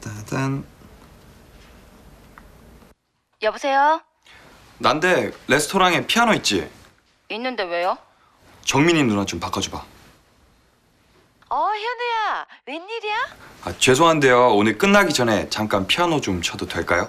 따단 여보세요? 난데 레스토랑에 피아노 있지? 있는데 왜요? 정민이 누나 좀 바꿔줘봐 어, 현우야. 웬일이야? 아 죄송한데요 오늘 끝나기 전에 잠깐 피아노 좀 쳐도 될까요?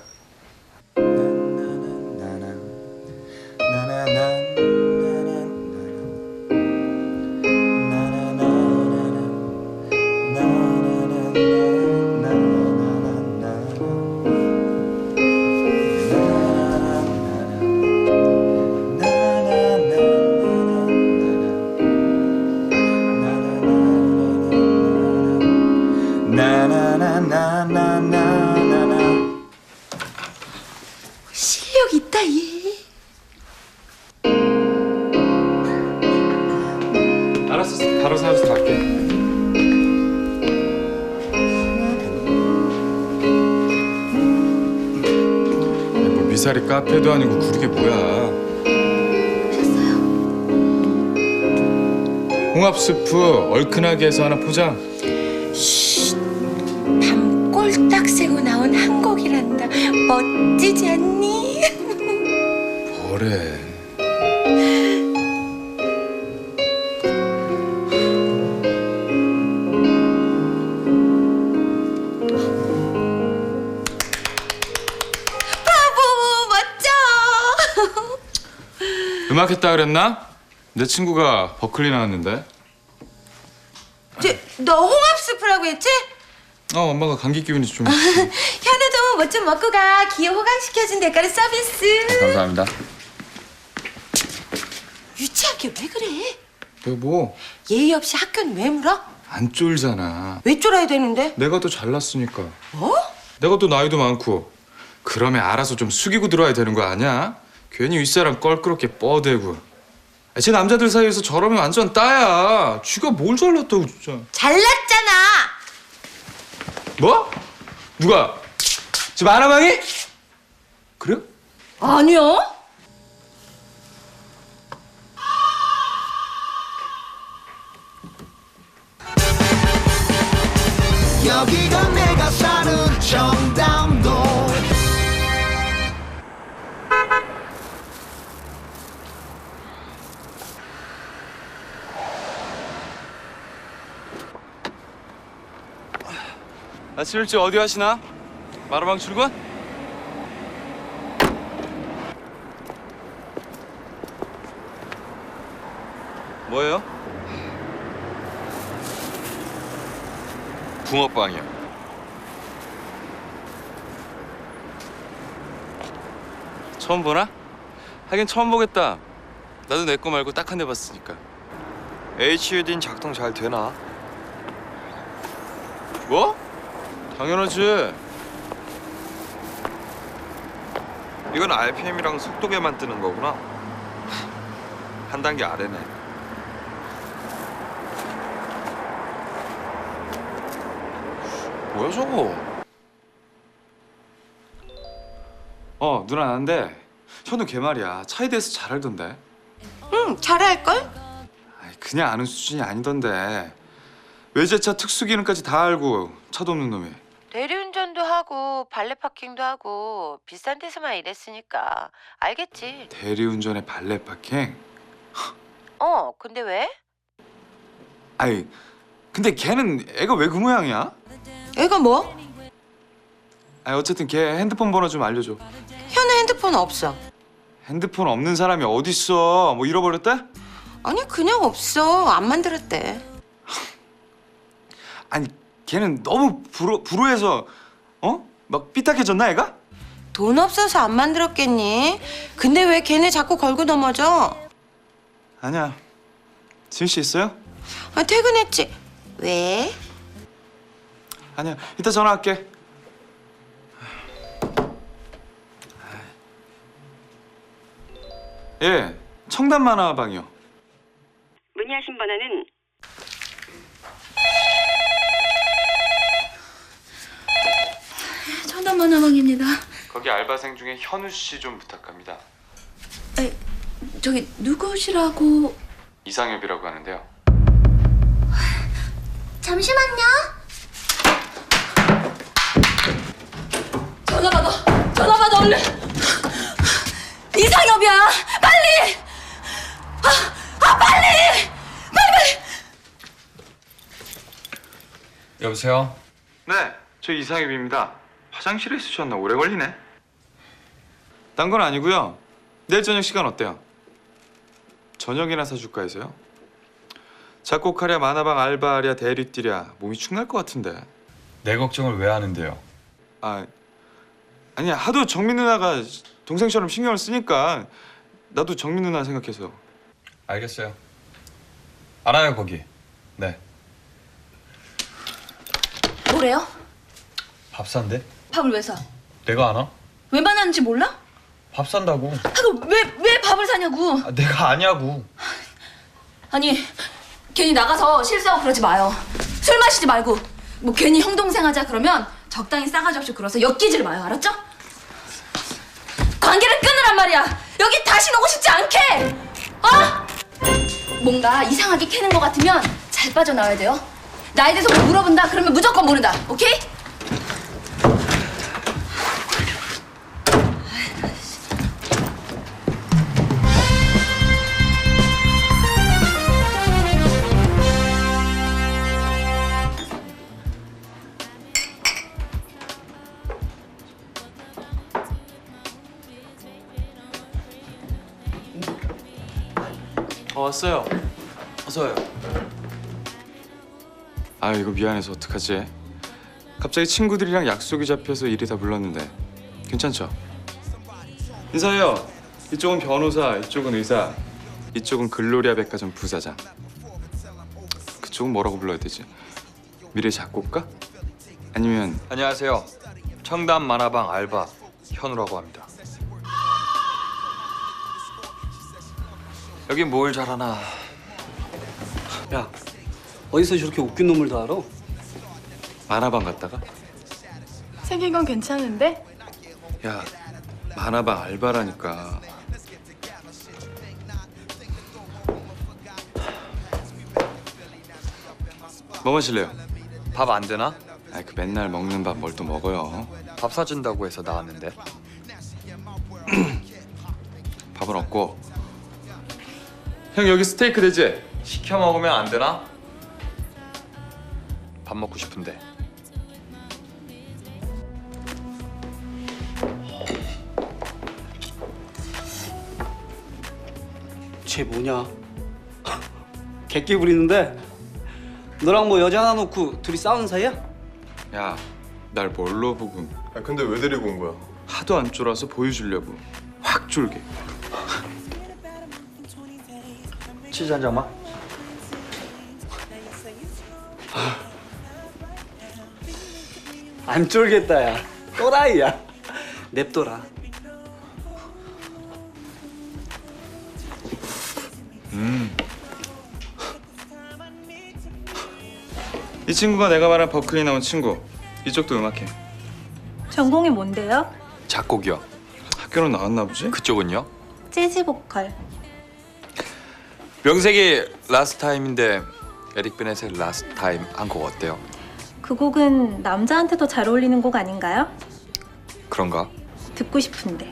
카페도 아니고 그게 뭐야 오셨어요? 홍합 스프 얼큰하게 해서 하나 포장 밤 꼴딱 새고 나온 한 곡이란다. 멋지지 않니? 뭐래 음악 했다 그랬나? 내 친구가 버클리 나왔는데 너 홍합 스프라고 했지? 어 엄마가 감기 기운이 좀 현우도 뭐 좀 먹고 가. 기호 호강시켜준 대가로 서비스. 감사합니다 유치하게 왜 그래? 여보 예의 없이 학교는 왜 물어? 안 쫄잖아 왜 쫄아야 되는데? 내가 더 잘났으니까 뭐? 내가 또 나이도 많고 그러면 알아서 좀 숙이고 들어야 되는 거 아니야? 괜히 윗사람 껄끄럽게 뻐대고 아, 제 남자들 사이에서 저러면 완전 따야 쥐가 뭘 잘났다고 진짜 잘났잖아. 뭐? 누가? 지금 아나방이? 그래요? 아니요. 아침 일찍 어디 가시나? 마루방 출근? 뭐예요? 붕어빵이요 처음 보나? 하긴 처음 보겠다 나도 내 거 말고 딱 한 대 봤으니까 HUD는 작동 잘 되나? 뭐? 당연하지. 이건 RPM이랑 속도계만 뜨는 거구나. 한 단계 아래네. 뭐야 저거? 어 누나 난데 현우 걔 말이야. 차에 대해서 잘 알던데. 응, 잘할 걸? 아니, 그냥 아는 수준이 아니던데. 외제차 특수 기능까지 다 알고 차도 없는 놈이 대리운전도 하고 발레 파킹도 하고 비싼 데서만 일했으니까 알겠지. 대리운전에 발레 파킹? 어, 근데 왜? 아니 근데 걔는 애가 왜 그 모양이야? 애가 뭐? 아니 어쨌든 걔 핸드폰 번호 좀 알려줘 현우 핸드폰 없어. 핸드폰 없는 사람이 어딨어 뭐 잃어버렸대? 아니 그냥 없어. 안 만들었대. 아니 걔는 너무 불호, 불호해서 어? 막 삐딱해졌나 애가? 돈 없어서 안 만들었겠니? 근데 왜 걔네 자꾸 걸고 넘어져? 아니야 지은 씨 있어요? 아, 퇴근했지. 왜? 아니야 이따 전화할게 예 청담 만화방이요 문의하신 번호는 천안만화방입니다. 거기 여기 알바생 중에 현우 씨 좀 부탁합니다. 저기 누구시라고? 이상엽이라고 하는데요. 잠시만요. 전화 받아. 전화 받아 얼른. 이상엽이야. 빨리. 아, 아 빨리. 빨리 빨리. 여보세요. 네, 저 이상엽입니다. 화장실에 있으셨나 오래 걸리네. 딴 건 아니고요. 내일 저녁 시간 어때요? 저녁이나 사줄까 해서요. 작곡하랴 만화방 알바하랴 대리 뛰랴 몸이 축날 것 같은데. 내 걱정을 왜 하는데요? 아 아니 하도 정민 누나가 동생처럼 신경을 쓰니까 나도 정민 누나 생각해서. 알겠어요. 알아요 거기. 네. 뭐래요? 밥 산대? 밥을 왜 사? 내가 아나? 왜 만나는지 몰라? 밥 산다고. 아, 그럼 왜 왜 밥을 사냐고? 아, 내가 아냐고. 아니 괜히 나가서 실수하고 그러지 마요. 술 마시지 말고 뭐 괜히 형 동생 하자 그러면 적당히 싸가지 없이 굴어서 엮이질 마요. 알았죠? 관계를 끊으란 말이야. 여기 다시 오고 싶지 않게. 어? 뭔가 이상하게 캐는 것 같으면 잘 빠져나와야 돼요. 나에 대해서 뭐 물어본다 그러면 무조건 모른다. 오케이? 왔어요. 어서요. 아 이거 미안해서 어떡하지? 갑자기 친구들이랑 약속이 잡혀서 일이 다 불렀는데 괜찮죠? 인사해요. 이쪽은 변호사, 이쪽은 의사, 이쪽은 글로리아 백화점 부사장. 그쪽은 뭐라고 불러야 되지? 미래 작곡가? 아니면 안녕하세요. 청담 만화방 알바 현우라고 합니다. 여기 뭘 잘하나? 야, 어디서 저렇게 웃긴 놈을 다 알아? 만화방 갔다가 생긴 건 괜찮은데? 야 만화방 알바라니까 뭐 마실래요? 밥 안 되나? 아이 그 맨날 먹는 밥 뭘 또 먹어요 밥 사준다고 해서 나왔는데. 밥은 없고 형 여기 스테이크 되지? 시켜 먹으면 안 되나? 밥 먹고 싶은데. 쟤 뭐냐? 객기 부리는데 너랑 뭐 여자 하나 놓고 둘이 싸우는 사이야? 야 날 뭘로 보고 아 근데 왜 데리고 온 거야? 하도 안 쫄아서 보여주려고 확 쫄게 치즈 한 장만. 안 쫄겠다 야 또라이야 냅둬라 이 친구가 내가 말한 버클리 나온 친구 이쪽도 음악해 전공이 뭔데요? 작곡이요. 학교는 나왔나 보지? 그쪽은요? 재즈 보컬. 명색이 라스트 타임인데 에릭 베넷의 라스트 타임 한 곡 어때요? 그 곡은 남자한테도 잘 어울리는 곡 아닌가요? 그런가? 듣고 싶은데.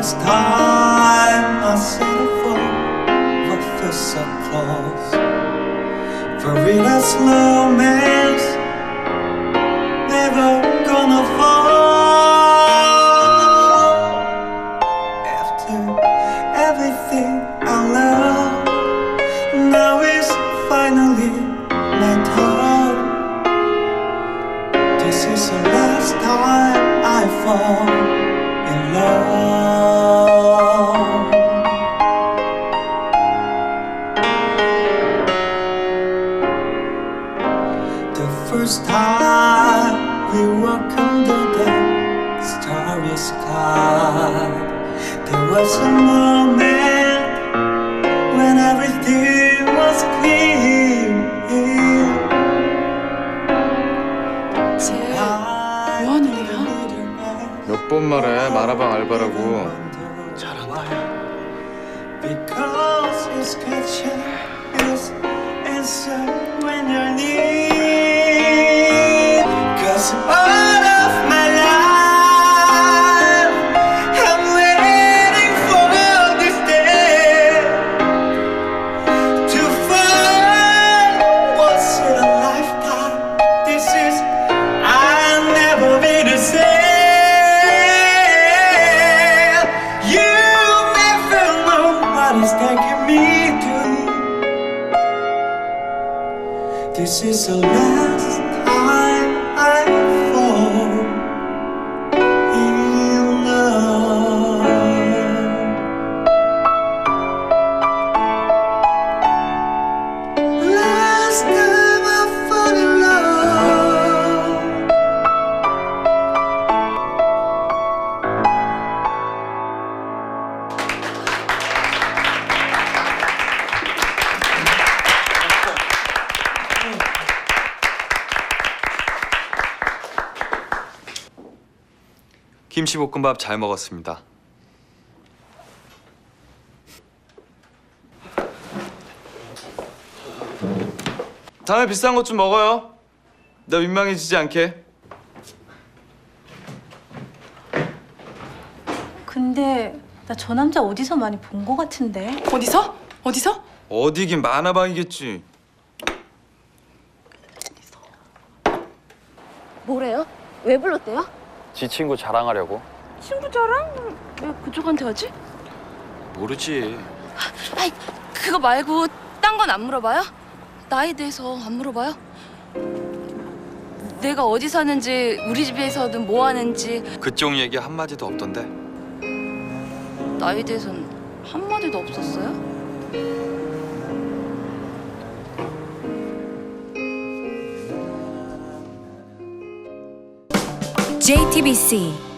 last time I said it for what feels so close. For real as romance Never gonna fall. After everything I love Now is finally my time. This is the last time I fall love. 마라방 알바라고. 잘한다. Because This is a lie. 김치 볶음밥 잘 먹었습니다. 다음에 비싼 것 좀 먹어요 나 민망해지지 않게 근데 나 저 남자 어디서 많이 본거 같은데. 어디서? 어디서? 어디긴 마나방이겠지 뭐래요? 왜 불렀대요? 지 친구 자랑하려고? 친구 자랑? 왜 그쪽한테 하지? 모르지. 아이 그거 말고 딴 건 안 물어봐요? 나에 대해서 안 물어봐요? 내가 어디 사는지 우리 집에서는 뭐 하는지 그쪽 얘기 한 마디도 없던데. 나에 대해서는 한마디도 없었어요? JTBC